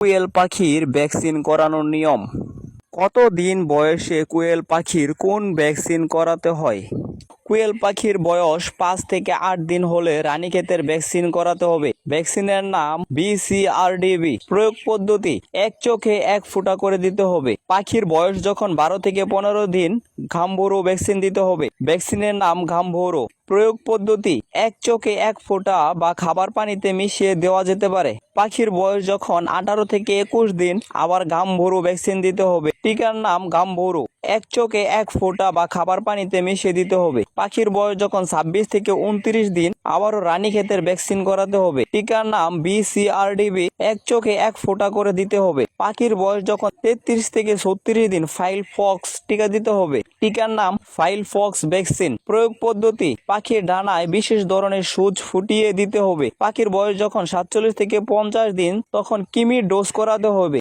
কোয়েল পাখির ভ্যাকসিন করানোর নিয়ম। কত দিন বয়সে কুয়েল পাখির কোন ভ্যাকসিন করাতে হয়? কুয়েল পাখির বয়স পাঁচ থেকে আট দিন হলে রানীক্ষেতের ভ্যাকসিন করাতে হবে। ভ্যাকসিনের নাম বিসিআরডিবি প্রয়োগ পদ্ধতি এক চোখে এক ফোঁটা করে দিতে হবে। পাখির বয়স যখন বারো থেকে পনেরো দিন ঘামভোরো ভ্যাকসিন দিতে হবে। ভ্যাকসিনের নাম ঘামভোরো প্রয়োগ পদ্ধতি, এক চোখে এক ফোঁটা বা খাবার পানিতে মিশিয়ে দেওয়া যেতে পারে। পাখির বয়স যখন আঠারো থেকে একুশ দিন, আবার গামভোরো ভ্যাকসিন দিতে হবে। টিকার নাম গামভোরো। এক চোখে এক ফোঁটা বা খাবার পানিতে মিশিয়ে দিতে হবে। পাখির বয়স যখন ছাব্বিশ থেকে উনত্রিশ দিন, আবারও রানীক্ষেতের ভ্যাকসিন করাতে হবে। টিকার নাম বিসিআরডিবি এক চোখে এক ফোঁটা করে দিতে হবে। পাখির বয়স যখন তেত্রিশ থেকে ছত্রিশ দিন, ফাইল ফক্স টিকা দিতে হবে। টিকার নাম ফাইল ফক্স ভ্যাকসিন। প্রয়োগ পদ্ধতি, পাখির ডানায় বিশেষ ধরনের সুচ ফুটিয়ে দিতে হবে। পাখির বয়স যখন সাতচল্লিশ থেকে পঞ্চাশ দিন, তখন কিমির ডোজ করাতে হবে।